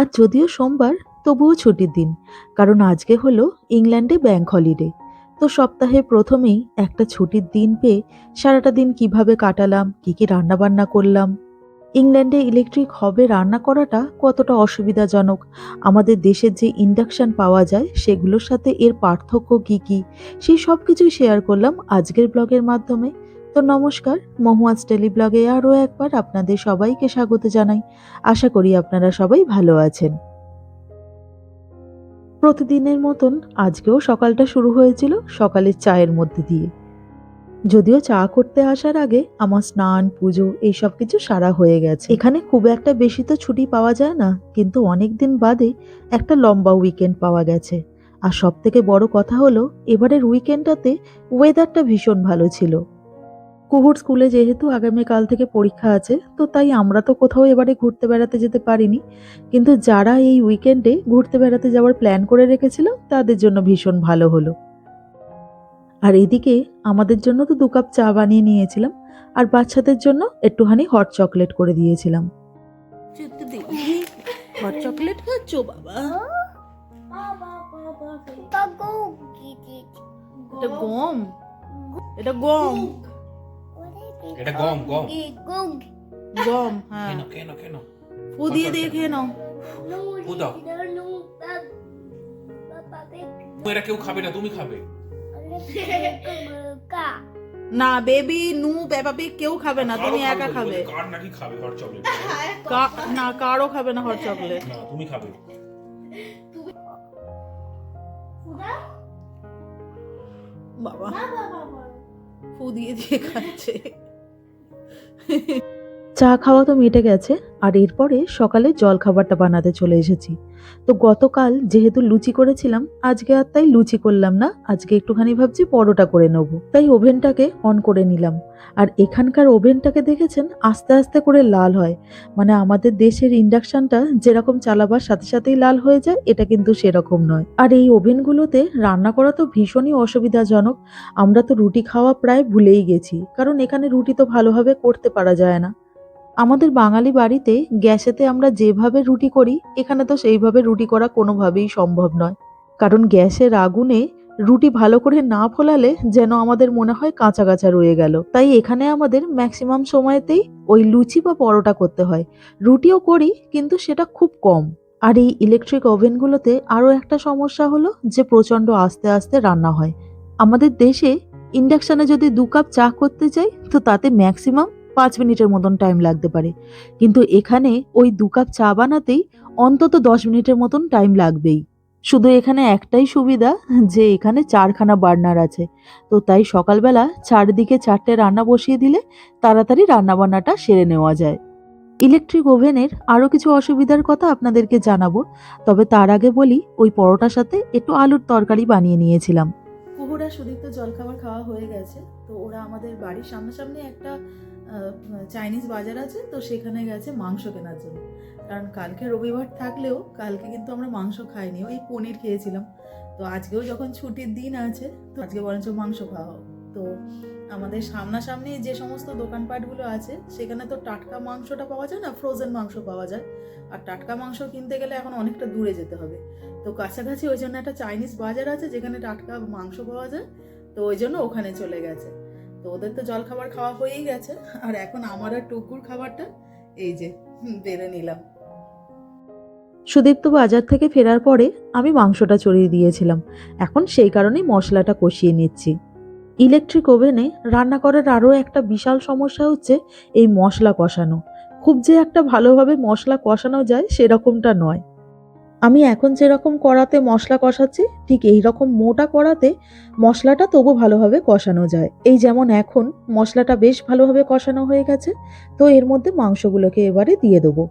আজ যদিও সোমবার, তবুও ছুটির দিন, কারণ আজকে হলো ইংল্যান্ডে ব্যাংক হলিডে। তো সপ্তাহে প্রথমেই একটা ছুটির দিন পেয়ে সারাটা দিন কীভাবে কাটালাম, কি কি রান্নাবান্না করলাম। ইংল্যান্ডে ইলেকট্রিক হবে রান্না করাটা কতটা অসুবিধাজনক, আমাদের দেশের যে ইন্ডাকশন পাওয়া যায় সেগুলোর সাথে এর পার্থক্য কি কি, সেই সব কিছুই শেয়ার করলাম আজকের ব্লগের মাধ্যমে। তো নমস্কার মহুয়াজ টেলি ব্লগে আরও একবার আপনাদের সবাইকে স্বাগত জানাই। আশা করি আপনারা সবাই ভালো আছেন। প্রতিদিনের মতন আজকেও সকালটা শুরু হয়েছিল সকালের চায়ের মধ্যে দিয়ে। যদিও চা করতে আসার আগে আমার স্নান, পুজো এইসব কিছু সারা হয়ে গেছে। এখানে খুব একটা বেশি তো ছুটি পাওয়া যায় না, কিন্তু অনেক দিন বাদে একটা লম্বা উইকেন্ড পাওয়া গেছে। আর সব থেকে বড় কথা হলো, এবারের উইকেন্ডটাতে ওয়েদারটা ভীষণ ভালো ছিল। কুহুর স্কুলে যেহেতু আগামীকাল থেকে পরীক্ষা আছে তো তাই আমরা তো কোথাও এবারে ঘুরতে বেড়াতে যেতে পারিনি। কিন্তু যারা এই উইকেন্ডে ঘুরতে বেড়াতে যাওয়ার প্ল্যান করে রেখেছিল তাদের জন্য ভীষণ ভালো হলো। আর এদিকে আমাদের জন্য তো দু কাপ চা বানিয়ে নিয়েছিলাম আর বাচ্চাদের জন্য একটুখানি হট চকলেট করে দিয়েছিলাম। হট চকলেট খাচ্ছ বাবা? এটা গম? এটা গম? এটা গম গম। গম। হ্যাঁ। কেন কেন কেন ফু দিয়ে দিয়ে খেয়ে নাও। ও দাও। এরা কেউ খাবে না তুমি খাবে। না বেবি নু পিগ কেউ খাবে না তুমি একা খাবে। কার নাকি খাবে? Hot chocolate. না কারও খাবে না হট চকলেট। না তুমি খাবে। বাবা। ফু দিয়ে দিয়ে খাচ্ছে। 嘿 嘿 চা খাওয়া তো মিটে গেছে, আর এরপরে সকালে জল খাবারটা বানাতে চলে এসেছি। তো গতকাল যেহেতু লুচি করেছিলাম, আজকে আর তাই লুচি করলাম না, আজকে একটুখানি ভাবছি পরোটা করে নেব। তাই ওভেনটাকে অন করে নিলাম। আর এখানকার ওভেনটাকে দেখেছেন? আস্তে আস্তে করে লাল হয়। মানে আমাদের দেশের ইন্ডাকশনটা যেরকম চালাবার সাথে সাথেই লাল হয়ে যায়, এটা কিন্তু সেরকম নয়। আর এই ওভেনগুলোতে রান্না করা তো ভীষণই অসুবিধাজনক। আমরা তো রুটি খাওয়া প্রায় ভুলেই গেছি। কারণ এখানে রুটি তো ভালোভাবে করতে পারা যায় না। আমাদের বাঙালি বাড়িতে গ্যাসেতে আমরা যেভাবে রুটি করি, এখানে তো সেইভাবে রুটি করা কোনোভাবেই সম্ভব নয়। কারণ গ্যাসের আগুনে রুটি ভালো করে না ফোলালে যেন আমাদের মনে হয় কাঁচা কাঁচা রয়ে গেল। তাই এখানে আমাদের ম্যাক্সিমাম সময়তেই ওই লুচি বা পরোটা করতে হয়। রুটিও করি, কিন্তু সেটা খুব কম। আর এই ইলেকট্রিক ওভেনগুলোতে আরও একটা সমস্যা হলো যে প্রচণ্ড আস্তে আস্তে রান্না হয়। আমাদের দেশে ইন্ডাকশানে যদি দু কাপ চা করতে চাই, তো তাতে ম্যাক্সিমাম পাঁচ মিনিটের মতন টাইম লাগতে পারে। কিন্তু এখানে ওই দু কাপ চা বানাতেই অন্তত দশ মিনিটের মতন টাইম লাগবেই। শুধু এখানে একটাই সুবিধা যে এখানে চারখানা বার্নার আছে। তো তাই সকালবেলা চারদিকে চারটে রান্না বসিয়ে দিলে তাড়াতাড়ি রান্নাবান্নাটা সেরে নেওয়া যায়। ইলেকট্রিক ওভেনের আরও কিছু অসুবিধার কথা আপনাদেরকে জানাব, তবে তার আগে বলি ওই পরোটার সাথে একটু আলুর তরকারি বানিয়ে নিয়েছিলাম। কুহুরা সুদীপ্ত জলখাবার খাওয়া হয়ে গেছে, তো ওরা আমাদের বাড়ির সামনাসামনি একটা চাইনিজ বাজার আছে, তো সেখানে গেছে মাংস কেনার জন্য। কারণ কালকে রবিবার থাকলেও, কালকে কিন্তু আমরা মাংস খাইনি, ওই পনির খেয়েছিলাম। তো আজকেও যখন ছুটির দিন আছে, তো আজকে বরঞ্চ মাংস খাওয়া হোক। তো আমাদের সামনাসামনি যে সমস্ত দোকানপাটগুলো আছে, সেখানে তো টাটকা মাংসটা পাওয়া যায় না ফ্রোজেন মাংস পাওয়া যায়। আর টাটকা মাংস কিনতে গেলে এখন অনেকটা দূরে যেতে হবে। তো কাছাকাছি ওই জন্য একটা চাইনিজ বাজার আছে, যেখানে টাটকা মাংস পাওয়া যায়, তো ওই জন্য ওখানে চলে গেছে। তো ওদের তো জল খাবার খাওয়া হয়েই গেছে। আর এখন আমার আর টুকুর খাবারটা এই যে বেড়ে নিলাম। সুদীপ্ত বাজার থেকে ফেরার পরে আমি মাংসটা চড়িয়ে দিয়েছিলাম। এখন সেই কারণেই মশলাটা কষিয়ে নিচ্ছি। ইলেকট্রিক ওভেনে রান্না করার আরও একটা বিশাল সমস্যা হচ্ছে এই মশলা কষানো। খুব যে একটা ভালোভাবে মশলা কষানো যায় সেরকমটা নয়। আমি এখন যেরকম কড়াতে মশলা কষাচ্ছি, ঠিক এই রকম মোটা কড়াতে মশলাটা তবু ভালোভাবে কষানো যায়। এই যেমন এখন মশলাটা বেশ ভালোভাবে কষানো হয়ে গেছে, তো এর মধ্যে মাংসগুলোকে এবারে দিয়ে দেবো।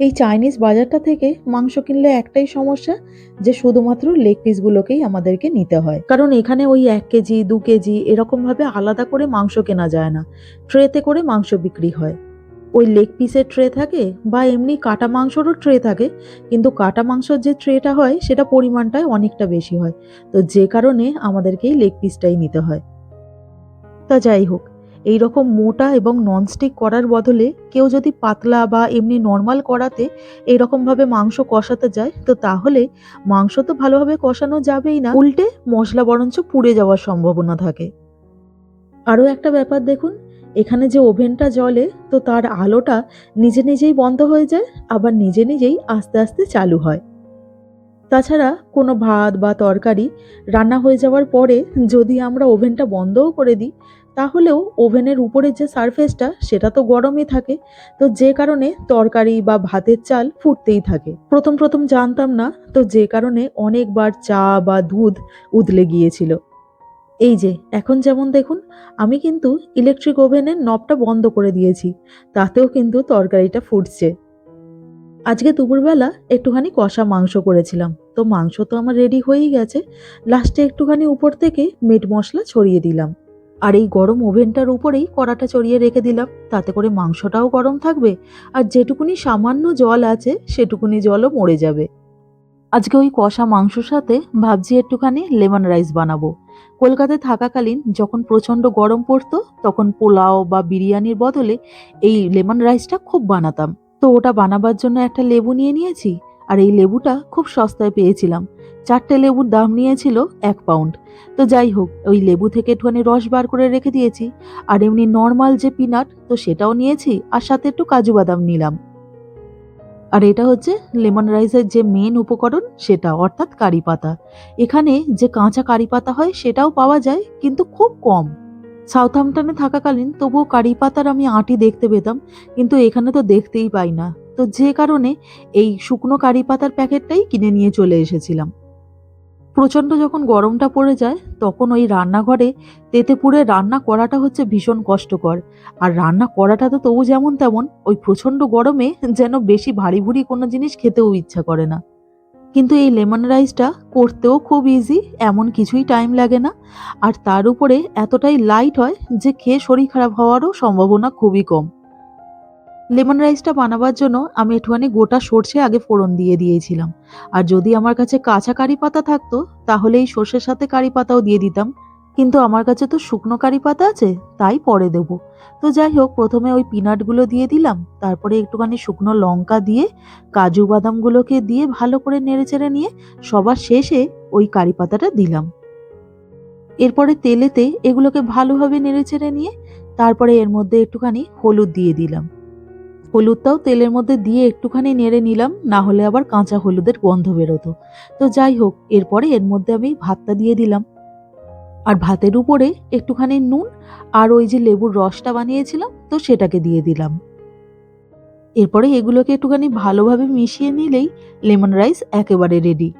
এই চাইনিজ বাজারটা থেকে মাংস কিনলে একটাই সমস্যা যে শুধুমাত্র লেগ পিসগুলোকেই আমাদেরকে নিতে হয়। কারণ এখানে ওই এক কেজি, দু কেজি এরকমভাবে আলাদা করে মাংস কেনা যায় না। ট্রেতে করে মাংস বিক্রি হয়। ওই লেগ পিসের ট্রে থাকে বা এমনি কাটা মাংসরও ট্রে থাকে, কিন্তু কাটা মাংসর যে ট্রেটা হয় সেটা পরিমাণটায় অনেকটা বেশি হয়। তো যে কারণে আমাদেরকে এই লেগ পিসটাই নিতে হয়। তা যাই হোক এই রকম মোটা এবং ননস্টিক করার বদলে কেউ যদি পাতলা বা এমনি নর্মাল করাতে এইরকমভাবে মাংস কষাতে যায়, তো তাহলে মাংস তো ভালোভাবে কষানো যাবেই না। উল্টে মশলা বরঞ্চ পুড়ে যাওয়ার সম্ভাবনা থাকে। আরও একটা ব্যাপার দেখুন এখানে যে ওভেনটা জ্বলে, তো তার আলোটা নিজে নিজেই বন্ধ হয়ে যায়, আবার নিজে নিজেই আস্তে আস্তে চালু হয়। তাছাড়া কোনো ভাত বা তরকারি রান্না হয়ে যাওয়ার পরে যদি আমরা ওভেনটা বন্ধও করে দিই, তাহলেও ওভেনের উপরের যে সারফেসটা, সেটা তো গরমই থাকে। তো যে কারণে তরকারি বা ভাতের চাল ফুটতেই থাকে। প্রথম প্রথম জানতাম না, তো যে কারণে অনেকবার চা বা দুধ উতলে গিয়েছিল। এই যে, এখন যেমন দেখুন, আমি কিন্তু ইলেকট্রিক ওভেনের নবটা বন্ধ করে দিয়েছি, তাতেও কিন্তু তরকারিটা ফুটছে। আজকে দুপুরবেলা একটুখানি কষা মাংস করেছিলাম, তো মাংস তো আমার রেডি হয়েই গেছে লাস্টে একটুখানি উপর থেকে মিট মশলা ছড়িয়ে দিলাম। আর এই গরম ওভেনটার উপরেই কড়াটা চড়িয়ে রেখে দিলাম, তাতে করে মাংসটাও গরম থাকবে, আর যেটুকুনি সামান্য জল আছে, সেটুকুনি জলও মরে যাবে। আজকে ওই কষা মাংসর সাথে ভাবছি একটুখানি লেমন রাইস বানাবো। কলকাতায় থাকাকালীন যখন প্রচণ্ড গরম পড়তো, তখন পোলাও বা বিরিয়ানির বদলে এই লেমন রাইসটা খুব বানাতাম। তো ওটা বানাবার জন্য একটা লেবু নিয়ে নিয়েছি, আর এই লেবুটা খুব সস্তায় পেয়েছিলাম। চারটে লেবুর দাম নিয়েছিল এক পাউন্ড। তো যাই হোক, ওই লেবু থেকে একটুখানি রস বার করে রেখে দিয়েছি, আর এমনি নর্মাল যে পিনাট, তো সেটাও নিয়েছি, আর সাথে একটু কাজু বাদাম নিলাম। আর এটা হচ্ছে লেমন রাইসের যে মেন উপকরণ, সেটা, অর্থাৎ কারি পাতা। এখানে যে কাঁচা কারি পাতা হয়, সেটাও পাওয়া যায়, কিন্তু খুব কম। সাউথহ্যাম্পটনে থাকাকালীন তবুও কারি পাতার আমি আঁটি দেখতে পেতাম, কিন্তু এখানে তো দেখতেই পাই না। তো যে কারণে এই শুকনো কারি পাতার প্যাকেটটাই কিনে নিয়ে চলে এসেছিলাম। প্রচণ্ড যখন গরমটা পড়ে যায়, তখন ওই রান্নাঘরে তেতে পুড়ে রান্না করাটা হচ্ছে ভীষণ কষ্টকর। আর রান্না করাটা তো তবু যেমন তেমন, ওই প্রচণ্ড গরমে যেন বেশি ভারী ভুরি কোনো জিনিস খেতেও ইচ্ছা করে না। কিন্তু এই লেমন রাইসটা করতেও খুব ইজি এমন কিছুই টাইম লাগে না। আর তার উপরে এতটাই লাইট হয় যে খেয়ে শরীর খারাপ হওয়ারও সম্ভাবনা খুবই কম। লেমন রাইসটা বানাবার জন্য আমি একটুখানি গোটা সর্ষে আগে ফোড়ন দিয়ে দিয়েছিলাম। আর যদি আমার কাছে কাঁচা কারি পাতা থাকতো, তাহলে এই সর্ষের সাথে কারি পাতাও দিয়ে দিতাম। কিন্তু আমার কাছে তো শুকনো কারি পাতা আছে, তাই পরে দেবো। তো যাই হোক, প্রথমে ওই পিনাটগুলো দিয়ে দিলাম। তারপরে একটুখানি শুকনো লঙ্কা দিয়ে, কাজু বাদামগুলোকে দিয়ে ভালো করে নেড়েচেড়ে নিয়ে সবার শেষে ওই কারি পাতাটা দিলাম। এরপরে তেলেতে এগুলোকে ভালোভাবে নেড়েচেড়ে নিয়ে, তারপরে এর মধ্যে একটুখানি হলুদ দিয়ে দিলাম। হলুদটাও তেলের মধ্যে দিয়ে একটুখানি নেড়ে নিলাম, না হলে আবার কাঁচা হলুদের গন্ধ বেরোতো। তো যাই হোক, এরপরে এর মধ্যে আমি ভাতটা দিয়ে দিলাম। আর ভাতের উপরে একটুখানি নুন আর ওই যে লেবুর রসটা বানিয়েছিলাম, তো সেটাকে দিয়ে দিলাম। এরপরে এগুলোকে একটুখানি ভালোভাবে মিশিয়ে নিলেই লেমন রাইস একেবারে রেডি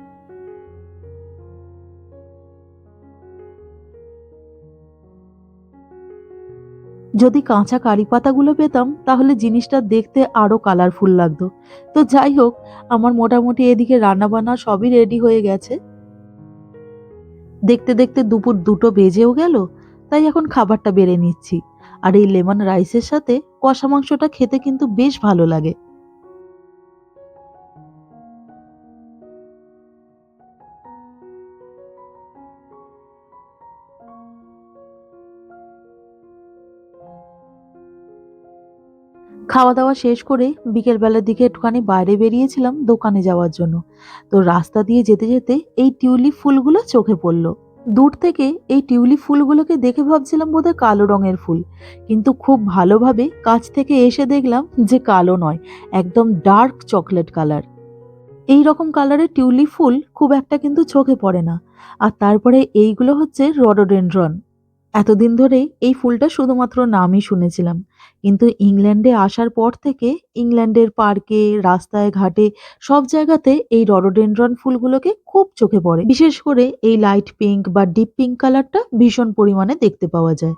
যদি কাঁচা কারি পাতাগুলো পেতাম, তাহলে জিনিসটা দেখতে আরও কালারফুল লাগতো। তো যাই হোক, আমার মোটামুটি এদিকে রান্না বান্না সবই রেডি হয়ে গেছে। দেখতে দেখতে দুপুর দুটো বেজেও গেল, তাই এখন খাবারটা বেড়ে নিচ্ছি। আর এই লেমন রাইসের সাথে কষা মাংসটা খেতে কিন্তু বেশ ভালো লাগে। খাওয়া দাওয়া শেষ করে বিকেলবেলার দিকে একটুখানি বাইরে বেরিয়েছিলাম দোকানে যাওয়ার জন্য। তো রাস্তা দিয়ে যেতে যেতে এই টিউলিপ ফুলগুলো চোখে পড়ল। দূর থেকে এই টিউলিপ ফুলগুলোকে দেখে ভাবছিলাম বোধহয় কালো রঙের ফুল। কিন্তু খুব ভালোভাবে কাছ থেকে এসে দেখলাম যে কালো নয়, একদম ডার্ক চকলেট কালার। এই রকম কালারের টিউলিপ ফুল খুব একটা কিন্তু চোখে পড়ে না। আর তারপরে এইগুলো হচ্ছে রডোডেন্ড্রন। এতদিন ধরে এই ফুলটা শুধুমাত্র নামই শুনেছিলাম। কিন্তু ইংল্যান্ডে আসার পর থেকে ইংল্যান্ডের পার্কে, রাস্তায়, ঘাটে সব জায়গাতে এই রডোডেন্ড্রন ফুলগুলোকে খুব চোখে পড়ে। বিশেষ করে এই লাইট পিঙ্ক বা ডিপ পিঙ্ক কালারটা ভীষণ পরিমাণে দেখতে পাওয়া যায়।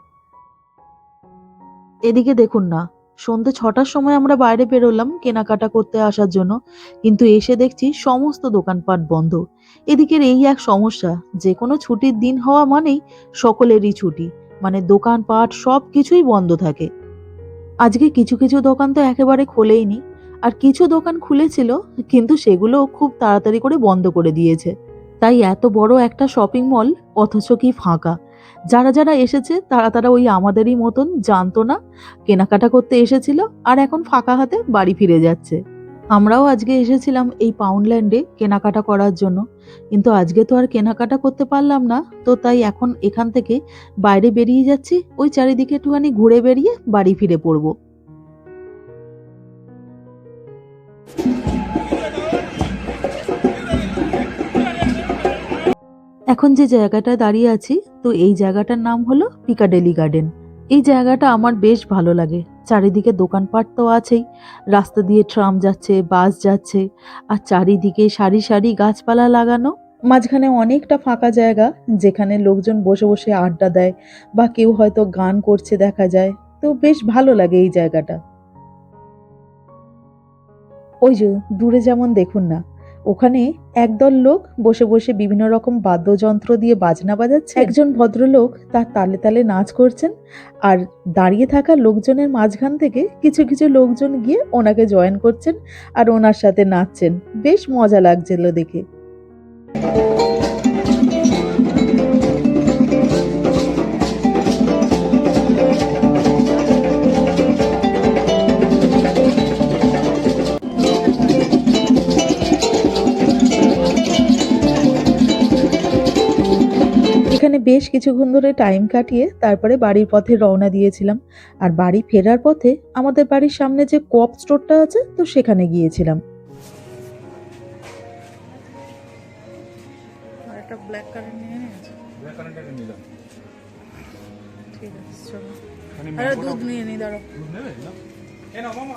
এদিকে দেখুন না সন্ধ্যে ছটার সময় আমরা বাইরে বেরোলাম কেনাকাটা করতে আসার জন্য। কিন্তু এসে দেখছি সমস্ত দোকানপাট বন্ধ। এদিকের এই এক সমস্যা যে কোনো ছুটির দিন হওয়া মানেই সকলেরই ছুটি মানে দোকানপাট সব কিছুই বন্ধ থাকে। আজকে কিছু কিছু দোকান তো একেবারে খোলেইনি, আর কিছু দোকান খুলেছিল, কিন্তু সেগুলো খুব তাড়াতাড়ি করে বন্ধ করে দিয়েছে। তাই এত বড় একটা শপিং মল, অথচ কি ফাঁকা। যারা যারা এসেছে, তারা তারা ওই আমাদেরই মতন জানতো না। কেনাকাটা করতে এসেছিল আর এখন ফাঁকা হাতে বাড়ি ফিরে যাচ্ছে। আমরাও আজকে এসেছিলাম এই পাউন্ডল্যান্ডে কেনাকাটা করার জন্য। কিন্তু আজকে তো আর কেনাকাটা করতে পারলাম না, তো তাই এখন এখান থেকে বাইরে বেরিয়ে যাচ্ছি। ওই চারিদিকে একটুখানি ঘুরে বেরিয়ে বাড়ি ফিরে পড়ব। এখন যে জায়গাটা দাঁড়িয়ে আছি, তো এই জায়গাটার নাম হলো পিকাডেলি গার্ডেন। এই জায়গাটা আমার বেশ ভালো লাগে। চারিদিকে দোকানপাট তো আছেই। রাস্তা দিয়ে ট্রাম যাচ্ছে, বাস যাচ্ছে, আর চারিদিকে সারি সারি গাছপালা লাগানো। মাঝখানে অনেকটা ফাঁকা জায়গা, যেখানে লোকজন বসে বসে আড্ডা দেয়, বা কেউ হয়তো গান করছে দেখা যায়। তো বেশ ভালো লাগে এই জায়গাটা। ওই যে, দূরে যেমন দেখুন না ওখানে একদল লোক বসে বসে বিভিন্ন রকম বাদ্যযন্ত্র দিয়ে বাজনা বাজাচ্ছে। একজন ভদ্রলোক তার তালে তালে নাচ করছেন আর দাঁড়িয়ে থাকা লোকজনের মাঝখান থেকে কিছু কিছু লোকজন গিয়ে ওনাকে জয়েন করছেন আর ওনার সাথে নাচছেন। বেশ মজা লাগছিল দেখে। বেশ কিছুক্ষণ ধরে টাইম কাটিয়ে তারপরে বাড়ির পথে রওনা দিয়েছিলাম। আর বাড়ি ফেরার পথে আমাদের বাড়ির সামনে যে কপ স্টোরটা আছে তো সেখানে গিয়েছিলাম। একটা ব্ল্যাক কালার নিয়ে ব্ল্যাক কারেন্টারে নিলাম। ঠিক আছে চলো। মানে আরে দুধ নিয়ে নি দাঁড়ো দুধ নেবে? না। এ না মামা।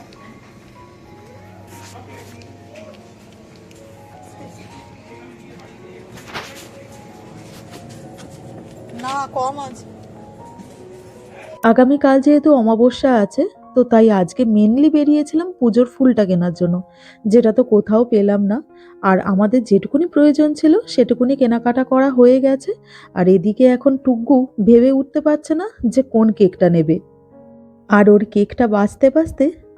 আগামীকাল যেহেতু অমাবস্যা আছে, তো তাই আজকে মেনলি বেরিয়েছিলাম পুজোর ফুলটা কেনার জন্য। যেটা তো কোথাও পেলাম না। আর আমাদের যেটুকুনি প্রয়োজন ছিল, সেটুকুনি কেনাকাটা করা হয়ে গেছে। আর এদিকে এখন টুগ্গু ভেবে উঠতে পারছে না যে কোন কেকটা নেবে। আর ওর কেকটা বাঁচতে বাঁচতে